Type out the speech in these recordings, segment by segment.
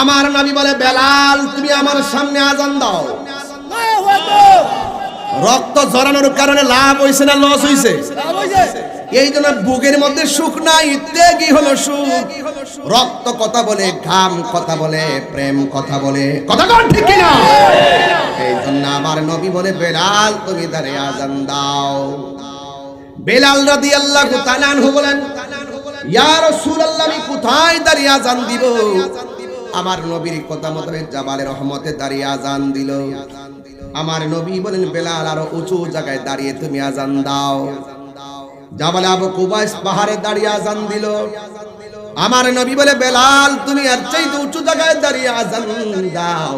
আমার নবী বলে, বেলাল, তুমি আমার সামনে আজান দাও। রক্ত ঝরানোর কারণে লাভ হইছে না লস হইছে? এই জন্য বুকের মধ্যে সুখ নাই, ত্যাগই হলো সুখ। রক্ত কথা বলে, ঘাম কথা বলে, প্রেম কথা বলে। কথা কন ঠিক কিনা? এই জন্য আমার নবী বলে, বেলাল, তুমি দাঁড়িয়ে আজান দাও। বেলাল রাদিয়াল্লাহু তাআলা আনহু বলেন, ইয়া রাসূলুল্লাহ, আমি কোথায় দাঁড়িয়ে আজান দিব? আমার নবীর কথা মোতাবেক জাবালে রহমতে দাঁড়িয়ে আজান দিল। আমার নবী বলেন, বেলাল, আরও উঁচু জায়গায় দাঁড়িয়ে তুমি আজান দাও। জাবালে আবু কুবাইস পাহাড়ে দাঁড়িয়ে আজান দিল। আমার নবী বলে, বেলাল, তুমি আর চাইতে উঁচু জায়গায় দাঁড়িয়ে আজান দাও।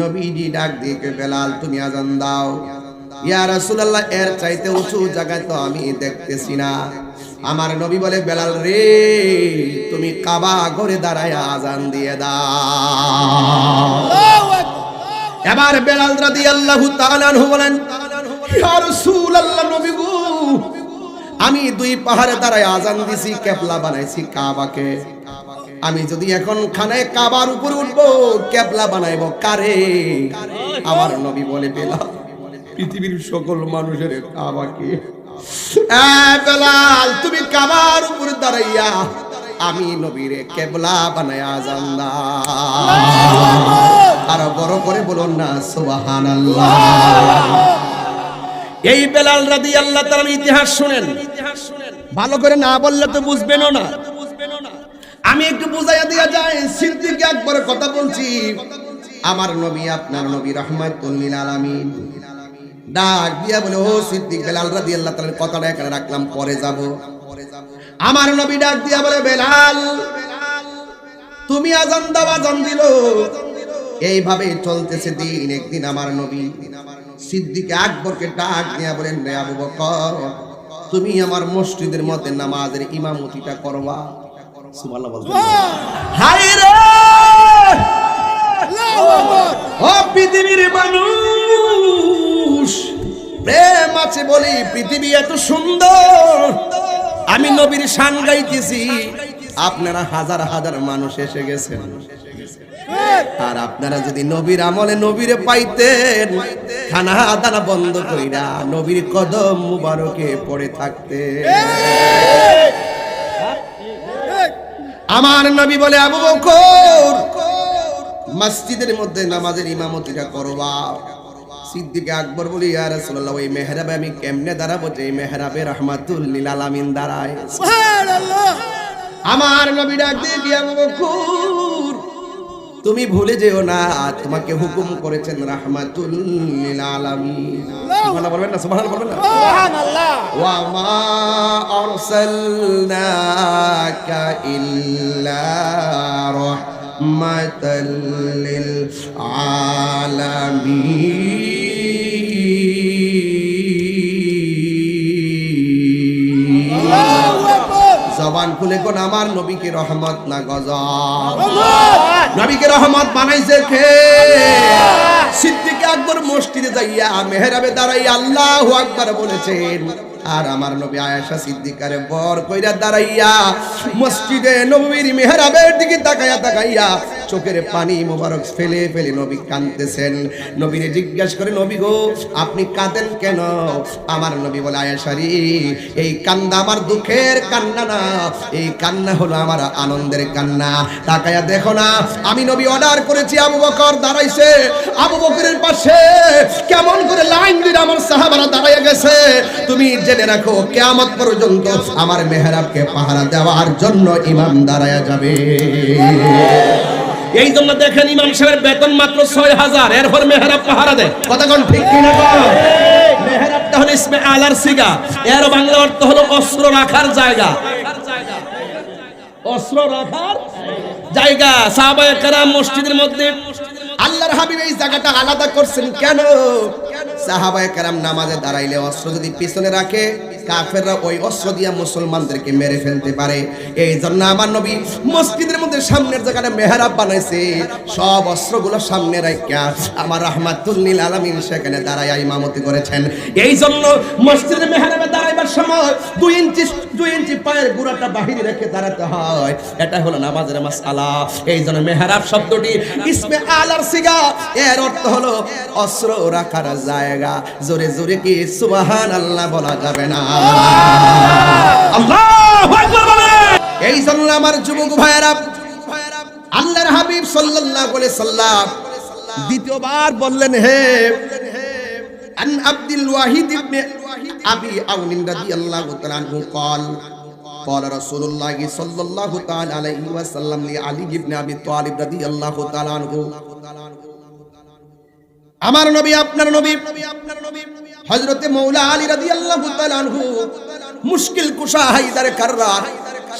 নবীজি ডাক দিয়ে বেলাল, তুমি আজান দাও। ইয়া রাসূলুল্লাহ, এর চাইতে উঁচু জায়গায় তো আমি দেখতেছি না। আমার নবী বলে বেলাল রে তুমি কাবা ঘরে দাঁড়ায় আজান দিয়ে দাও। এবার বেলাল রাদিয়াল্লাহু তাআলা আনহু বলেন ইয়া রাসূলুল্লাহ নবী গো আমি দুই পাহাড়ে দাঁড়ায় আজান দিছি কেবলা বানাইছি কাবাকে। আমি যদি এখন খানায় কাবার উপর উঠবো কেবলা বানাইবো কারে? আমার নবী বলে বেলাল পৃথিবীর সকল মানুষের কাবাকে বেলাল তুমি কাবার উপর দাঁড়াইয়া আমি নবীরে কেবলা বানায় আজান আরও বড় করে বলুন না সুবহানাল্লাহ। এই বেলাল রাদি আল্লাহ তাআলার ইতিহাস শুনেন। ভালো করে না বললে তো বুঝবেনও না। আমি একটু বুঝাইয়া দিয়া যাই সিদ্দিক একবার কথা বলছি। আমার নবী আপনার নবী রহমাতুল লিল আলামিন। ডাক দিয়া বলে ও সিদ্দিক বেলাল রাদি আল্লাহ তাআলার কথাটা এখানে রাখলাম পরে যাব। আমার নবী ডাক দিয়া বলে বেলাল তুমি আজান দাও আজান দিল। এইভাবে চলতেছে দিন একদিন আমার নবী। সিদ্দিক আকবরকে ডাক দিয়া বলেন রে আবু বকর তুমি আমার মসজিদের মধ্যে নামাজের ইমামতিটা করবা। সুবহানাল্লাহ বলবেন হায় রে! ও পৃথিবীর মানুষ! প্রেম বলি পৃথিবী এত সুন্দর। আমি নবীর শান গাইতেছি। আপনারা হাজার হাজার মানুষ এসে গেছেন। আর আপনারা যদি নবীর আমলে নবীরে পাইতেন, খানা দানা বন্ধ কইরা নবীর কদম মুবারকে পড়ে থাকতে আমার নবী বলে, আবু বকর, মসজিদের মধ্যে নামাজের ইমামতিটা করবা। সিদ্দিকে আকবর বলি ইয়া রাসূলুল্লাহ ওই মেহরাবে আমি কেমনে দাঁড়াবো যে মেহরাবে রাহমাতুল লিল আলামিন দাঁড়ায়? সুবহানাল্লাহ। আমার নবী ডাক দিয়ে দিয়া বকর তুমি ভুলে যেও না তোমাকে হুকুম করেছেন রাহমাতুল লিল আলামিন। সুবহানাল্লাহ বলবেন না সুবহানাল্লাহ বলবেন না? সুবহানাল্লাহ। ওয়া মা আরসালনাকা ইল্লা রাহমাতাল লিল আলামিন। জবান খুলে কোন আমার নবীকে রহমত না গজব? নবীকে রহমত বানাইছে খে সিদ্দিক আকবর মসজিদে যাইয়া মেহরাবে দাঁড়াই আল্লাহু আকবার বলেছেন আর আমার নবী আয়েশা সিদ্দিকারে বর কইরা দাঁড়াইয়া মসজিদে নবীর মেহরাবের দিকে তাকাইয়া তাকাইয়া চোখের পানি মোবারক ফেলে ফেলে নবী কাঁদতেছেন। নবীরে জিজ্ঞেস করে, নবী গো, আপনি কাঁদেন কেন? আমার নবী বলে আয়েশারি এই কান্না আমার দুঃখের কান্না না। এই কান্না হলো আমার আনন্দের কান্না। তাকাইয়া দেখো না, আমি নবী অর্ডার করেছি আবু বকর দাঁড়াইছে। আবু বকরের পাশে কেমন করে লাইন দিয়ে আমার সাহাবারা দাঁড়াইয়া গেছে। তুমি জেনে রাখো, কেয়ামত পর্যন্ত আমার মেহরাবকে পাহারা দেওয়ার জন্য ইমাম দাঁড়ায়া যাবে। এই জন্য দেখেন ইমাম সাহেবের বেতন মাত্র ছয় হাজার। এরপর মেহরাব পাহারা দেয়। কতক্ষণ ঠিক কিনা? মেহরাবটা হলো ইসমে আলার সিগা। এর বাংলা অর্থ হলো অস্ত্র রাখার জায়গা। অস্ত্র রাখার জায়গা। সাহাবায়ে কেরাম মসজিদের মধ্যে আল্লাহর হাবিব এই জায়গাটা আলাদা করছেন কেন? সাহাবায়ে কেরাম নামাজে দাঁড়াইলে অস্ত্র যদি পিছনে রাখে কাফেররা ওই অস্ত্র দিয়ে মুসলমানদেরকে মেরে ফেলতে পারে। এই জন্য আমার নবী মসজিদের মধ্যে সামনের জায়গাটা মেহরাব বানাইছে। সব অস্ত্রগুলো সামনে রাখা আমার রাহমাতুল্লিল আলামিন সেখানে দাঁড়ায় ইমামতি করেছেন। এই জন্য মসজিদের মেহরাবে দাঁড়াইবার সময় দুই ইঞ্চি দুই ইঞ্চি পায়ের গুড়াটা বাহিরে রেখে দাঁড়াতে হয়। এটা হলো নামাজের মাসালা এই জন্য মেহরাব শব্দটি ইসমে আলার সিগা, এর অর্থ হলো অস্ত্র রাখার জায়গা। জোরে জোরে কি সুবহান আল্লাহ বলা যাবে না? আল্লাহু আকবার বলেন এই জন্য আমার যুবক ভাইয়েরা আল্লাহর হাবিব সাল্লাল্লাহু আলাইহি সাল্লাম দ্বিতীয়বার বললেন হে আন আব্দুল ওয়াহিদ ইবনে আবি আউন রাদিয়াল্লাহু তাআলা আনহু قال قال رسول الله صلى الله تعالى عليه وسلم لعلي بن ابي طالب رضي الله تعالى عنه আমার নবী আপনার নবী হযরতে মৌলা আলী তাআলা আনহু মুশকিল কুশা হায়দার কাররার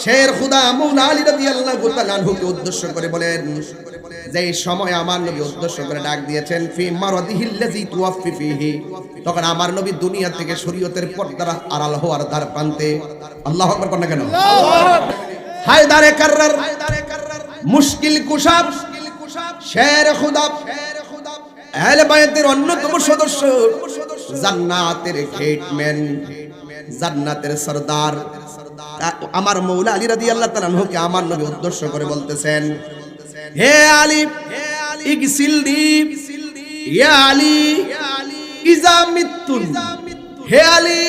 শের খুদা মৌলা আলী রাদিয়াল্লাহু আল্লাহ আনহুকে উদ্দেশ্য করে বলেন যে সময় আমার নবী উদ্দেশ্য করে ডাক দিয়েছেন, ফি মারাদিহিল্লাযী তুওয়াফি ফিহি, তখন আমার নবী দুনিয়া থেকে শরীয়তের পর্দার আড়াল হওয়ার দ্বার প্রান্তে, আল্লাহু আকবার কোন কেন? হায়দারে কাররার মুশকিল কুশা, শের খুদা, আহলে বায়াতের অন্যতম সদস্য জান্নাতের গেটম্যান জান্নাতের সরদার। আমার মৌলা আলী রাদিয়াল্লাহু তাআলা আনহুকে আমার নবী উদ্দেশ্য করে বলতেছেন, হে আলী ইগসিলনি ইয়া আলী, ইজা মিত্তুন, হে আলী,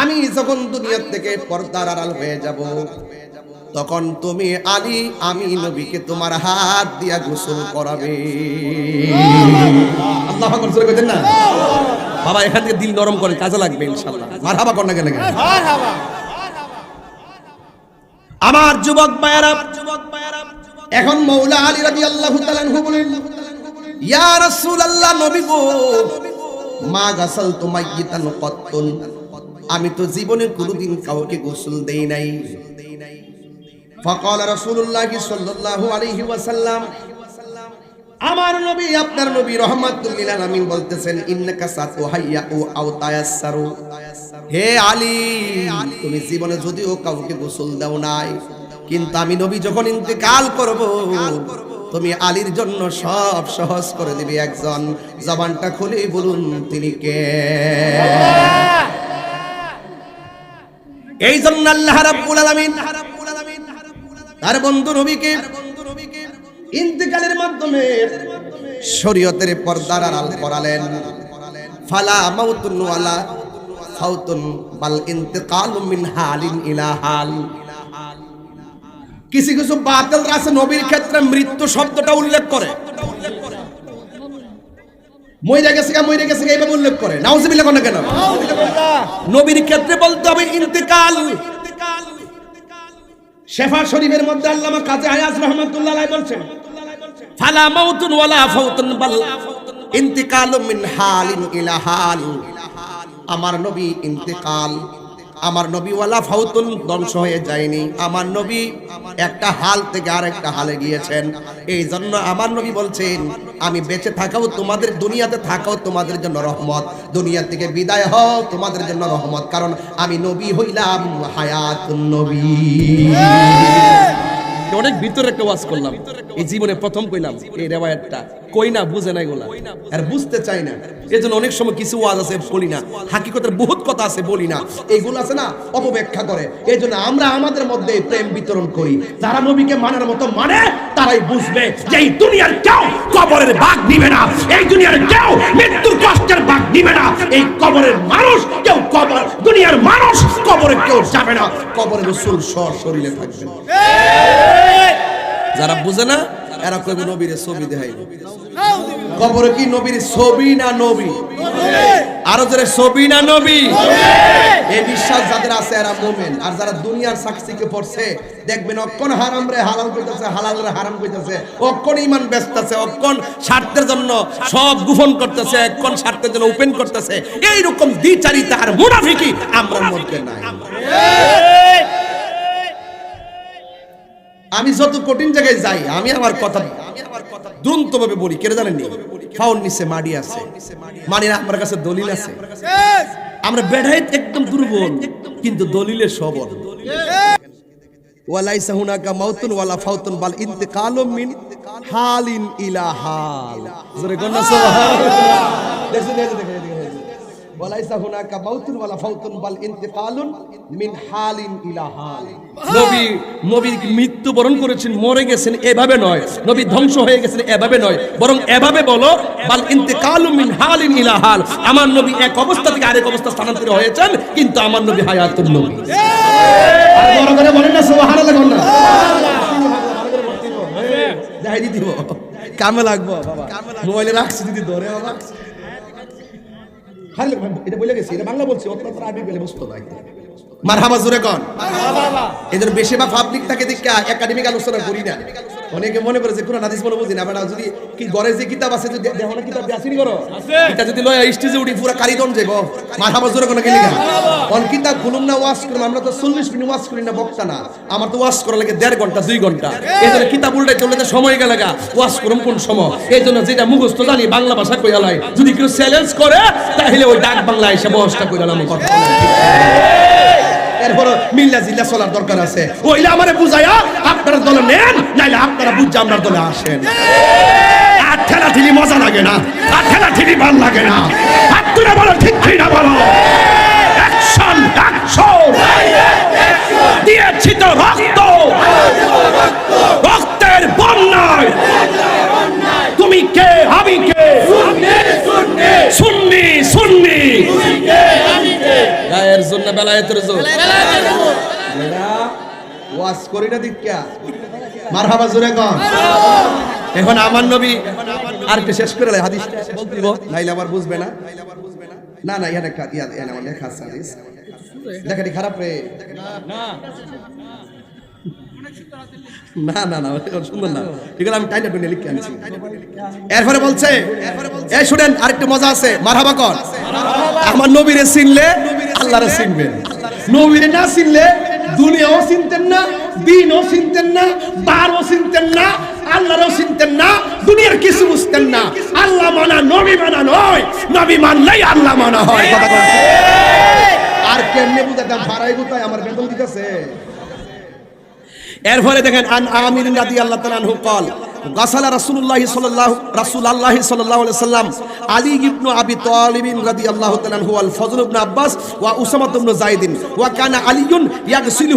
আমি যখন দুনিয়া থেকে পর্দার আড়াল হয়ে যাব, তখন তুমি আলী, আমি নবীকে তোমার হাত দিয়া গোসল করাবে। আল্লাহ না? বাবা এখান থেকে দিল নরম করে কাজে লাগবে ইনশাআল্লাহ। মারহাবা কর না কেন? আমার যুবক ভাইয়েরা এখন মৌলা আলী রাদিয়াল্লাহু তাআলা আনহু বলেন ইয়া রাসূলুল্লাহ নবী গো মা গাসাল তুমাইয়িতান কত্তুন। আমি তো জীবনে কোনোদিন কাউকে গোসল দেই নাই। ফকাল রাসূলুল্লাহ সাল্লাল্লাহু আলাইহি ওয়াসাল্লাম আমার নবী, আপনার নবী রহমাতুল্লিল আলামিন বলতেছেন, ইন্নাকা সাতুহাইয়া ও আও তায়াসসারু হে আলী, তুমি জীবনে যদিও কাউকে গোসল দাও নাই, কিন্তু আমি নবী যখন ইন্তেকাল করব, তুমি আলীর জন্য সব সহজ করে দিবি একজন। জবানটা খুলে বলুন, তিনি কে? এই জন্য আল্লাহ রাব্বুল আলামিন, তার বন্ধু নবীকে ইন্তেকালের মাধ্যমে শরীয়তের পর্দার আড়াল করালেন। ফালা মাউতুন ওয়ালা ফাউতুন বাল ইন্তেকালু মিন হালিন ইলা হাল। কিছু কিছু বাতিল আছে নবীর ক্ষেত্রে মৃত্যু শব্দটা উল্লেখ করে। মইরা গেছে গা মইরা গেছে গা এইভাবে উল্লেখ করে। নাউজুবিল্লাহ কোন? কেন নবীর ক্ষেত্রে বলতে হবে ইন্তেকাল। শেফা শরীফের মধ্যে আল্লামা কাজী আয়াজ রহমাতুল্লাহ বলছেন, ফালা মাউতুন ওয়ালা ফাউতুন, বাল ইন্তিকালু মিন হালিন ইলা হাল আমার নবী ইন্তেকাল আমার নবীওয়ালা ফাউতুন ধ্বংস হয়ে যায়নি। আমার নবী একটা হাল থেকে আর একটা হালে গিয়েছেন। এই জন্য আমার নবী বলছেন, আমি বেঁচে থাকাও তোমাদের দুনিয়াতে থাকাও তোমাদের জন্য রহমত। দুনিয়া থেকে বিদায় হও তোমাদের জন্য রহমত। কারণ আমি নবী হইলাম হায়াতুন নবী। অনেক ভিতরে একটা ওয়াজ করলাম। এই জীবনে প্রথম কইলাম, এই রেওয়ায়তটা কই না, বুঝে নাই গোলা। আর বুঝতে চাই না। এই জন্য অনেক সময় কিছু ওয়াজ আছে, বলি না। হাকিকতের বহুত কথা আছে, বলি না। এগুলো আছে না, অপব্যাখ্যা করে। এই জন্য আমরা আমাদের মধ্যে প্রেম বিতরণ করি। যারা নবীকে মানার মতো মানে তারাই বুঝবে যে এই দুনিয়ার কেউ কবরের ভাগ নিবে না। এই দুনিয়ার কেউ মৃত্যুর কষ্টের ভাগ নিবে না। এই কবরের মানুষ কেউ কবর, দুনিয়ার মানুষ কবরে কেউ যাবে না। কবরে রসুল সর শরীরে থাকবে যারা বুঝে না, এরা কইব নবীর ছবি দেখাই কবরে কি নবীর ছবি না নবী? আরও যারা ছবি না নবী? এই বিশ্বাস যাদের আছে, এরা মোমেন। আর যারা দুনিয়ার সাক্ষীকে পড়ছে দেখবেন অক্ষণ হারাম রে, হালাল কইতাছে, হালাল রে, হারাম কইতাছে। অক্ষণ ইমান ব্যস্ত আছে অক্ষণ স্বার্থের জন্য সব গোপন করতেছে, অক্ষণ স্বার্থের জন্য ওপেন করতেছে। এইরকম দ্বিচারিতা আর মুনাফিকি আমরার মধ্যে নাই। আমি যত কঠিন জায়গায় যাই, আমি আমার কথা দ্রুত ভাবে বলি, কেন জানেননি? ফাউন নিচে মাড়ি আছে। মাড়ির আমার কাছে দলিল আছে। আমরা বেড়াইত একদম দুর্বল, কিন্তু দলিলে সবল। ওয়ালাইসা মিন ওয়ালাইসা হুনাকা মাউতুন ওয়ালা ফাউতুন বাল ইন্তেকালুন মিন হালিন ইলা হাল। নবী নবী মৃত্যুবরণ করেছেন মরে গেছেন এভাবে নয়। নবী ধ্বংস হয়ে গেছেন এভাবে নয়। বরং এভাবে বলো বাল ইন্তেকালুম মিন হালিন ইলা হাল। আমার নবী এক অবস্থা থেকে আরেক অবস্থা স্থানান্তরিত হয়েছেন কিন্তু আমার নবী হায়াতুন নবী। আর বড় করে বলেন না সুবহানাল্লাহ কোন না। যাই দিদি কামে লাগবো বাবা। মোবাইলে রাখছি দিদি ধরে বাবা। হারলে এটা বলে গেছি এটা বাংলা বলছি অত অত আরবি বলে বুঝতো না মারহাবা জোরে কোন। এদের বেশিরভাগ পাবলিক তাকে দেখে একাডেমিক আলোচনা করি না। অনেকে মনে করে যে কোরআন হাদিস মনে বুঝি না বাট যদি কি ঘরে যে কিতাব আছে যদি দেখো না কিতাব দিয়ে আসেনি করো এটা যদি লয় স্টেজে উঠি পুরো কারিদন যাইব। মারহাবা জোরে কোন গেলি কোন কিতাব খুলুম না ওয়াজ করুম আমরা তো 40 মিনিট ওয়াজ করি না বক্তা না। আমার তো ওয়াজ করা লাগে দেড় ঘণ্টা দুই ঘণ্টা। এই জন্য কিতাব উল্টাই চলে সময় গেলে গা। ওয়াজ করুম কোন সময়? এই জন্য যেটা মুখস্থ জানি বাংলা ভাষা কইয়া লাই যদি কেউ চ্যালেঞ্জ করে তাহলে ওই ডাক বাংলা এসে বহসটা কইলাম কথা এরপর মিল্লা জিল্লা চলার দরকার আছে। ওইলা আমারে বুঝাইয়া আপনারা দলে নেন নাইলে আপনারা বুঝা আপনার দলে আসেন। আর ঠেলা ঠেলি মজা লাগে না আর ঠেলা ঠেলি ভালো লাগে না। তুলে বলো ঠিক ঠিক না বলো? অ্যাকশন অ্যাকশন দিয়েছি তো রক্ত। রক্তের বন্যায়। তুমি কে আমি কে? সুন্নি সুন্নি। গায়ের জন্য বেলায়েতের জন্য ওয়াজ করি না মারহাবা জোরে কন। এখন আমার নবী আর একটু শেষ করে হাদিস বলতিব নাইলে আবার বুঝবে না। না না ইয়ার একটা ইয়া ইয়া আমার লেখা আছে হাদিস। লেখাটি খারাপ রে? না। না না ওটা সুন্দর না। এগুলো আমি টাইটা টুনে লিখে আনছি। এরপরে বলছে এই শুনেন আরেকটু মজা আছে। মারহাবা কর আমার নবীরে চিনলে আল্লাহরে চিনবেন। নবীরে না চিনলে দুনিয়াও চিনতেন না দিনও চিনতেন না বারও চিনতেন না আল্লাহরও চিনতেন না দুনিয়ার কিছু বুঝতেন না। আল্লাহ মানা নবী মানা নয় নবী মানলেই আল্লাহ মানা হয়। কথা আর কেমনে বুঝাতাম ভাড়াই গুতায় আমার বেতন দিতেছে। এরপরে দেখেন আন আমির রাদি আল্লাহ তাআলা আনহু গাসালা সাল্লাম, আলী ইবনু আবি তালিবিন ফজল ইবনু আব্বাস ওয়া উসামা ওয়া কানা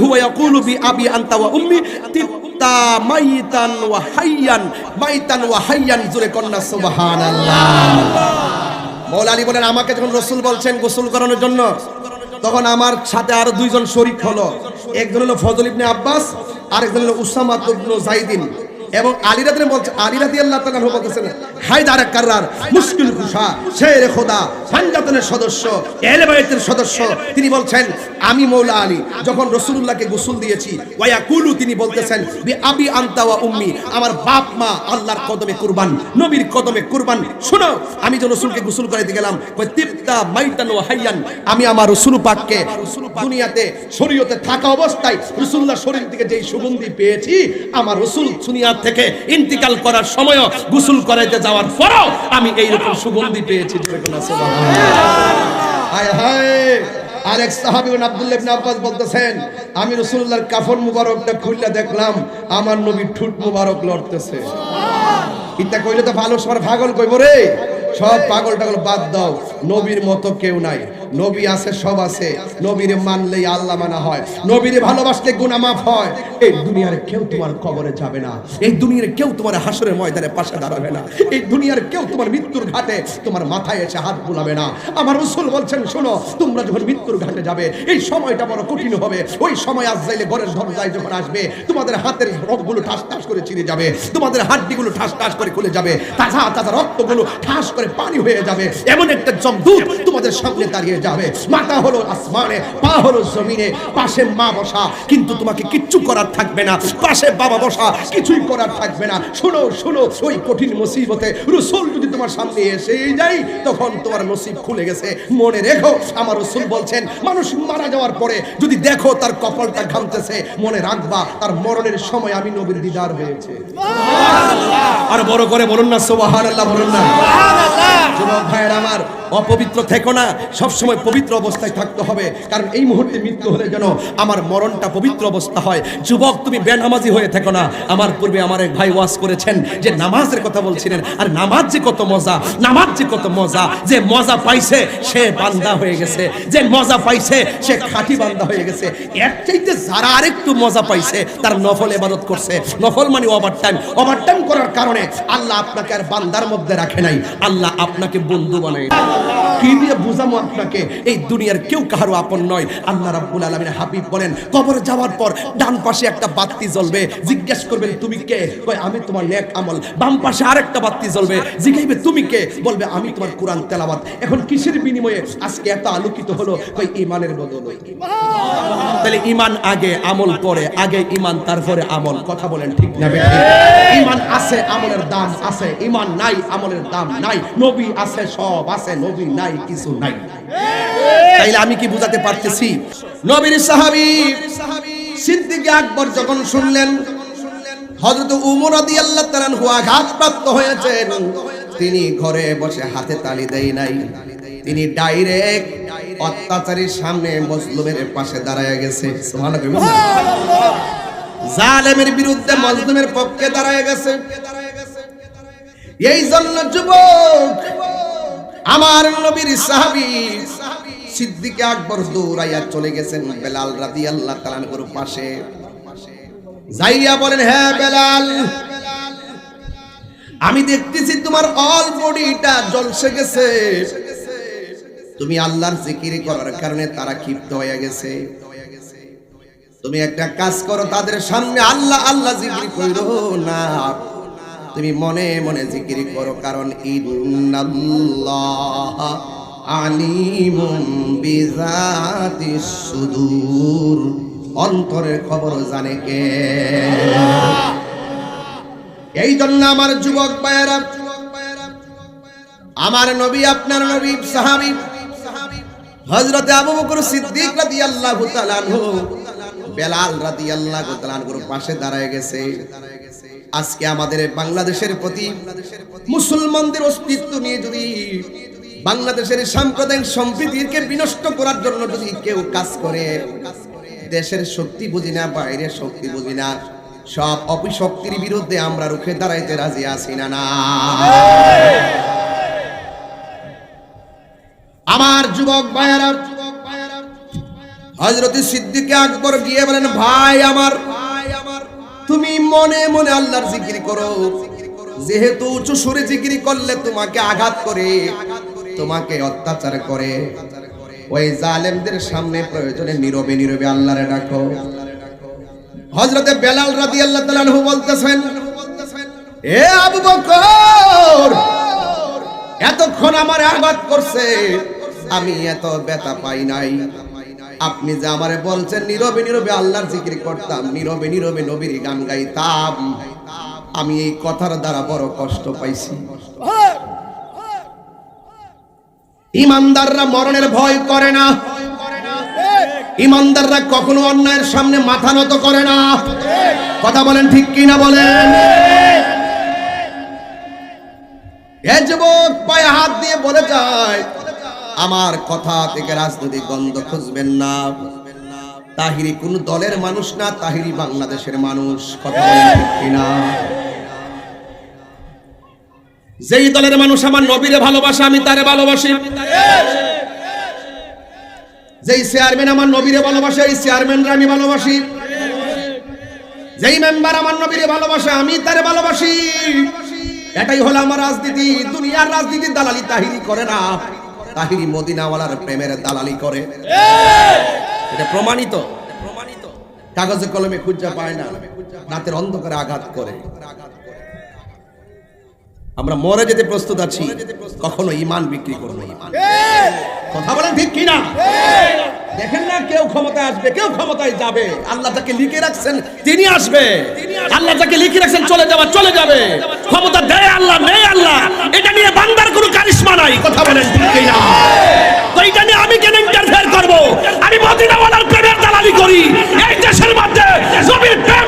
ওয়া ইয়াকুলু বি আবি আনতা ওয়া উম্মি, তিত্তা মাইতান ওয়া হাইয়ান, মাইতান ওয়া হাইয়ান, জুরে কন্না সুবহানাল্লাহ। আলী বলেন, আমাকে যখন রসুল বলছেন গোসল করানোর জন্য, তখন আমার সাথে আরও দুইজন শরিক হলো। একজন হলো ফজল ইবনে আব্বাস, আরেকজন হলো উসামা তুবনু জাইদিন এবং আলী রাতে বলছে, আলী রাদি আল্লাহ তাআলা বলতেছেন, হায়দার কাররার, মুশকিল কুশা, শের খোদা ফানজাতনের সদস্য, এহলে বাইতের সদস্য। তিনি বলছেন, আমি মৌলা আলী, যখন রসুলুল্লাহকে গোসল দিয়েছি ওয়া কুলু তিনি বলতেছেন, বি আবি আনতা ওয়া উম্মি, আমার বাপ মা আল্লাহর কদমে কুরবান, নবীর কদমে কুরবান। শোনো, আমি যে রসুলকে গোসল করাইতে গেলাম কই তিপ্তা মাইতান ওয়া হাইয়ান, আমি আমার রসুল পাককে দুনিয়াতে, শরীয়তে থাকা অবস্থায় রসুল্লাহ শরীর থেকে যেই সুগন্ধি পেয়েছি, আমার রসুল দুনিয়া থেকে ইন্তিকাল করার সময় গোসল করাইতে যাওয়ার পরও আমি এই রকম সুগন্ধি পেয়েছি জোরে বলুন সুবহানাল্লাহ। হায় আরেক সাহাবী আব্দুল্লাহ ইবনে আব্বাস বলতেছেন আমি রাসূলুল্লাহর কাফন মুবারকটা খুললে দেখলাম আমার নবী ঠুট মুবারক লড়তেছে। ইটা কইলে তো ভালো সবার পাগল কইব রে। সব পাগল টাগল বাদ দাও নবীর মতো কেউ নাই। নবী আছে, সব আছে। নবীরে মানলেই আল্লাহ মানা হয়। নবীরে ভালোবাসলে গুনাহ মাফ হয়। এই দুনিয়ার কেউ তোমার কবরে যাবে না। এই দুনিয়ার কেউ তোমার হাসরের ময়দানে পাশে দাঁড়াবে না। এই দুনিয়ার কেউ তোমার মৃত্যুর ঘাটে তোমার মাথায় এসে হাত বুলাবে না। আমার রসুল বলছেন, শোনো, তোমরা যখন মৃত্যুর ঘাটে যাবে, এই সময়টা বড় কঠিন হবে। ওই সময় আজ যাইলে ঘরের দরজায় যখন আসবে, তোমাদের হাতের রথগুলো ঠাস ঠাস করে ছিঁড়ে যাবে। তোমাদের হাড্ডিগুলো ঠাস ঠাস করে খুলে যাবে। তাজা তাজা রক্তগুলো ঠাস করে পানি হয়ে যাবে। এমন একটা জমদূত তোমাদের সামনে দাঁড়িয়ে যাবে। মাথা হলো আসমানে পা হলো জমিনে পাশে মা বসা। কিন্তু তোমাকে কিচ্ছু করার থাকবে না। পাশে বাবা বসা কিছুই করার থাকবে না। শোনো শোনো ওই কঠিন মুসিবতে রসুল যদি তোমার সামনে এসে যাই তখন তোমার নসিব খুলে গেছে। মনে রেখো আমার রসুল বলছেন মানুষ মারা যাওয়ার পরে যদি দেখো তার কপালটা ঘামতেছে মনে রাখবা তার মরণের সময় আমি নবীর দিদার হয়েছে। আর বড় করে বলুন না সোবাহান আল্লাহ বলুন না। যুবক ভাইয়ের আমার অপবিত্র থেকো না। সবসময় পবিত্র অবস্থায় থাকতে হবে। কারণ এই মুহূর্তে মৃত্যু হলে যেন আমার মরণটা পবিত্র অবস্থা হয়। যুবক, তুমি বেনামাজি হয়ে থেকো না। আমার পূর্বে আমার এক ভাই ওয়াজ করেছেন যে নামাজের কথা বলছিলেন। আর নামাজ যে কত মজা, নামাজ যে কত মজা, যে মজা পাইছে, সে বান্দা হয়ে গেছে। যে মজা পাইছে, সে খাঁটি বান্দা হয়ে গেছে। এর চাইতে যারা আরেকটু মজা পাইছে, তার নফল এবাদত করছে। নফল মানে ওভার টাইম ওভার টাইম করার কারণে আল্লাহ আপনাকে আর বান্দার মধ্যে রাখে নাই। আল্লাহ আপনাকে বন্ধু বানায় কি দিয়ে বুঝামো আপনাকে? এই দুনিয়ার কেউ কারও আপন নয়। আল্লাহ রাব্বুল আলামিন হাবিব বলেন যাওয়ার পর ডান পাশে একটা বাতি জ্বলবে। জিজ্ঞেস তুমি কে? আমি তোমার নেক আমল। বাম পাশে আরেকটা বাতি জ্বলবে। তুমি কে? বলবে, আমি তোমার কোরআন তেলাওয়াত। এখন কিসের বিনিময়ে আজকে এত আলোকিত হলো? ইমানের বদলে। তাহলে ইমান আগে আমল পরে আগে ইমান তারপরে আমল। কথা বলেন ঠিক না? ইমান আছে, আমলের দাম আছে। ইমান নাই, আমলের দাম নাই। নবী আছে সব আছে নবী নাই কিছু নাই। তাইলে আমি কি বুঝাতে পারতেছি? নবীর সাহাবী সিদ্দিক আকবর যখন শুনলেন হযরত উমর রাদিয়াল্লাহু তাআলা হুয়া আঘাতপ্রাপ্ত হয়েছেন তিনি ঘরে বসে হাতে তালি দেয় নাই। তিনি ডাইরেক্ট অত্যাচারীর সামনে মজলুমের পাশে দাঁড়ায় গেছে। সুবহানাল্লাহ। জালেমের বিরুদ্ধে মজলুমের পক্ষে দাঁড়ায় গেছে। এই জন্য যুবক, আমার নবীর সাহাবী সিদ্দিকে আকবর দৌড়াইয়া চলে গেছেন বেলাল রাদিয়াল্লাহু তাআলার পাশে। যাইয়া বলেন হ্যাঁ বেলাল, আমি দেখতেছি তোমার অল বডিটা জলসে গেছে। তুমি আল্লাহর জিকির করার কারণে তারা ক্ষিপ্ত হয়ে গেছে। তুমি একটা কাজ করো, তাদের সামনে আল্লাহ আল্লাহ জিকির করো না। তুমি মনে মনে জিকির করো, কারণ ইন্নাল্লাহ সুদূর। অন্তরের খবর জানে কে? এই জন্য আমার যুবক ভাইয়েরা, আমার নবী, আপনার নবী, সাহাবী আবু বকর সিদ্দিক রাদিয়াল্লাহু তাআলা বেলাল রাদিয়াল্লাহু আনহুর পাশে দাঁড়ায় গেছে। আজকে আমাদের বাংলাদেশের প্রতি মুসলমানদের অস্তিত্ব নিয়ে যদি বাংলাদেশের সাম্প্রদায়িক সম্প্রীতিকে বিনষ্ট করার জন্য যদি কেউ কাজ করে, দেশের শক্তি বুঝি না, বাইরের শক্তি বুঝি না, সব অপিশক্তির বিরুদ্ধে আমরা রুখে দাঁড়াইতে রাজি আছি না না। আমার যুবক ভাইয়েরা হজরত সিদ্দিকে আকবর গিয়ে বলেন, ভাই আমার তুমি মনে মনে আল্লাহর জিকির করো। যেহেতু উঁচু সুরে জিকির করলে তোমাকে আঘাত করে, তোমাকে অত্যাচার করে। ওই জালেমদের সামনে প্রয়োজনে নীরবে নীরবে আল্লাহরে রাখো হজরতে বেলাল রাদি আল্লাহ তালানহু বলতেছেন, এ আবু বকর, এতক্ষণ আমার আঘাত করছে, আমি এত ব্যথা পাই নাই। আপনি যে আমারে বলছেন, নীরবে নীরবে আল্লাহর জিকির করতাম, নীরবে নীরবে নবীর গান গাইতাম। আমি এই কথার দ্বারা বড় কষ্ট পাইছি। ইমানদাররা মরণের ভয় করে না। ইমানদাররা কখনো অন্যায়ের সামনে মাথা নত করে না। কথা বলেন ঠিক কি না বলেন? এ যুবক পায়ে হাত দিয়ে বলে যায় আমার কথা থেকে রাজনৈতিক গন্ধ খুঁজবেন না। তাহিরি কোন দলের মানুষ না, তাহিরি বাংলাদেশের মানুষ। কথা কিনা? যেই দলের মানুষ আমার নবীরে ভালোবাসে, আমি তারে ভালোবাসি। যেই চেয়ারম্যান আমার নবীরে ভালোবাসে, এই চেয়ারম্যানরা আমি ভালোবাসি। যেই মেম্বার আমার নবীরে ভালোবাসে, আমি তারে ভালোবাসি। এটাই হলো আমার রাজনীতি। দুনিয়ার রাজনীতি দালালি তাহিরি করে না। তাহিরি মদিনাওয়ালার প্রেমের দালালি করে। এটা প্রমাণিত প্রমাণিত। কাগজে কলমে খুঁজা পায় না। রাতের অন্ধকারে আঘাত করে। আমরা মরে যেতে প্রস্তুত আছি, কখনো ইমান বিক্রি করব ইমান কথা বলেন ঠিক কিনা? দেখেন না, কেউ ক্ষমতায় আসবে, কেউ ক্ষমতায় যাবে। আল্লাহ যাকে লিখে রাখছেন, তিনি আসবে। আল্লাহ যাকে লিখে রাখছেন, চলে যাওয়া, চলে যাবে। ক্ষমতা দেয় আল্লাহ নেই আল্লাহ। এটা নিয়ে বান্দার কোনো কারিশমা নাই। কথা বলেন ঠিক কিনা? তো এটা নিয়ে আমি কেন ইন্টারফেয়ার করব? আমি মদিনাওয়ালার প্রেমের দালালি করি। এই দেশের মধ্যে নবীর প্রেম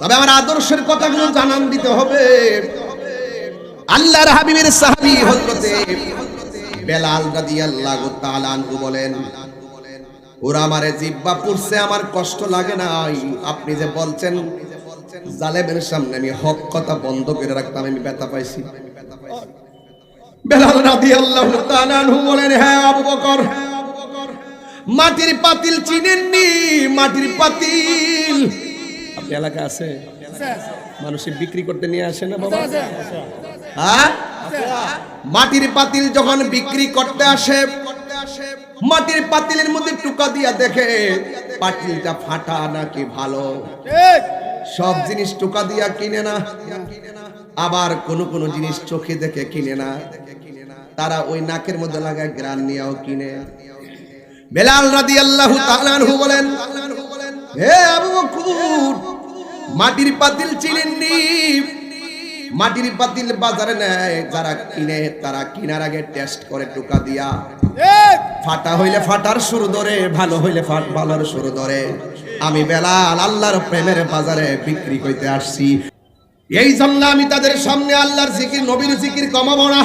তবে আমার আদর্শের কথাগুলো জানান দিতে হবে। আল্লাহর হাবিবের সাহাবী হযরতে বেলাল রাদিয়াল্লাহু তাআলা আনহু বলেন, ওরা আমারে জিব্বা পুরছে আমার কষ্ট লাগে নাই। আপনি যে বলছেন, জালেমের সামনে আমি হক কথা বন্ধ করে রাখতাম, আমি ব্যথা পাইছি। বেলাল রাদিয়াল্লাহু তাআলা আনহু বলেন হ্যাঁ আবু বকর, মাটির পাতিল চিনেননি, মাটির পাতিল এলাকা আছে? মানুষে বিক্রি করতে নিয়ে আসে না বাবা? হ্যাঁ? মাটির পাতিল যখন বিক্রি করতে আসে মাটির পাতিলের মধ্যে টুকা দিয়া দেখে পাতিলটা ফাটা নাকি ভালো? সব জিনিস টুকা দিয়া কিনে না। আবার কোন কোন জিনিস চোখে দেখে কিনে না। তারা ওই নাকের মধ্যে লাগায় গ্রান নিয়েও কিনে। বেলাল রাদিয়াল্লাহু তাআলা আনহু বলেন হে আবু বকর মাটির পাতিল চিনেননি মাটির পাতিল বাজারে নেয় যারা কিনে তারা কিনার আগে টেস্ট করে টুকা দিয়া। ফাটা হইলে ফাটার শুরু ধরে ভালো হইলে ফাট ভালোর শুরু ধরে। আমি বেলাল আল্লাহর প্রেমের বাজারে বিক্রি করতে আসছি। এই জন্য আমি তাদের সামনে আল্লাহর জিকির নবীর জিকির কমাবো না।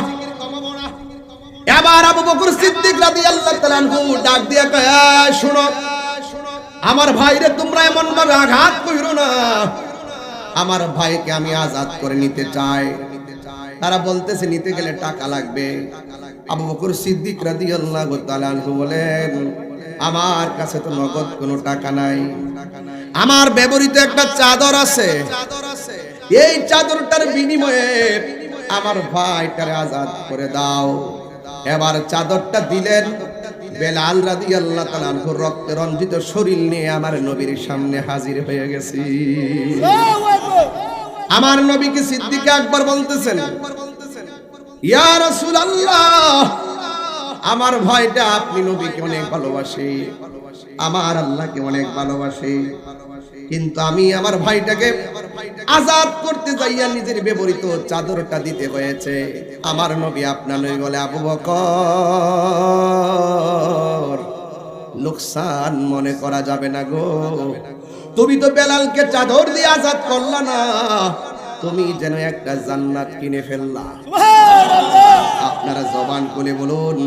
এবার আবু বকর সিদ্দিক রাদিয়াল্লাহু তাআলা ডাক দিয়া কয় "এই শোনো। আমার ভাইরে তোমরা এমন ভাবে আঘাত কইরো না। আমার ভাইকে আমি আজাদ করে নিতে চাই। তারা বলতেছে, নিতে গেলে টাকা লাগবে। আবু বকর সিদ্দিক রাদিয়াল্লাহু তাআলা বলেন, আমার কাছে তো নগদ কোনো টাকা নাই। আমার ব্যবহৃত একটা চাদর আছে। এই চাদরটার বিনিময়ে আমার ভাইটারে আজাদ করে দাও। এবার চাদরটা দিলেন বেলাল আল্লাহ রক্তে রঞ্জিত শরীর নিয়ে আমার নবীর সামনে হাজির হয়ে গেছি। আমার নবীকে সিদ্দিকে আকবর বলতেছেন, ইয়া রাসূলুল্লাহ, আমার ভয়টা আপনি নবীকে অনেক ভালোবাসে আমার আল্লাহকে অনেক ভালোবাসে কিন্তু আমি আমার ভাইটাকে আজাদ করতে যাইয়া নিজের ব্যবহৃত চাদরটা দিতে হয়েছে। আমার নবী আপনার বলে আবু বকর লোকসান মনে করা যাবে না গো। তুমি তো বেলালকে চাদর দিয়ে আজাদ করলা না। তুমি যেন একটা জান্নাত কিনে ফেললা। আপনারা জবান খুলে বলুন।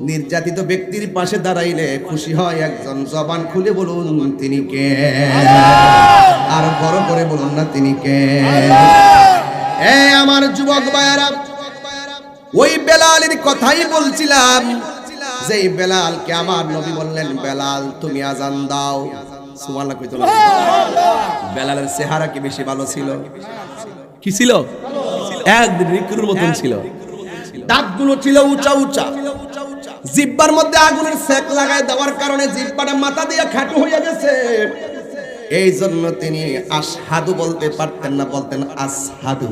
নির্যাতিত ব্যক্তির পাশে দাঁড়াইলে খুশি হয় একজন। জবান খুলে বলুন তিনি কে? আর বড় করে বলুন না তিনি কে? এ আমার যুবক ভাইয়ারা ওই বেলালের কথাই বলছিলাম যে বেলালকে আমার নবী বললেন বেলাল তুমি আজান দাও। সুবহানাল্লাহ কইতো না বেলালের চেহারা কি বেশি ভালো ছিল? কি ছিল? একদিন রিকুর মতন ছিল। দাঁতগুলো ছিল উঁচা উঁচা। জিব্বার মধ্যে আগুনের সেক লাগায় দেওয়ার কারণে জিব্বাটা মাথা দিয়ে খাটু হয়ে গেছে। এই জন্য তিনি আসাদু বলতে পারতেন না, বলতেন আসহাদু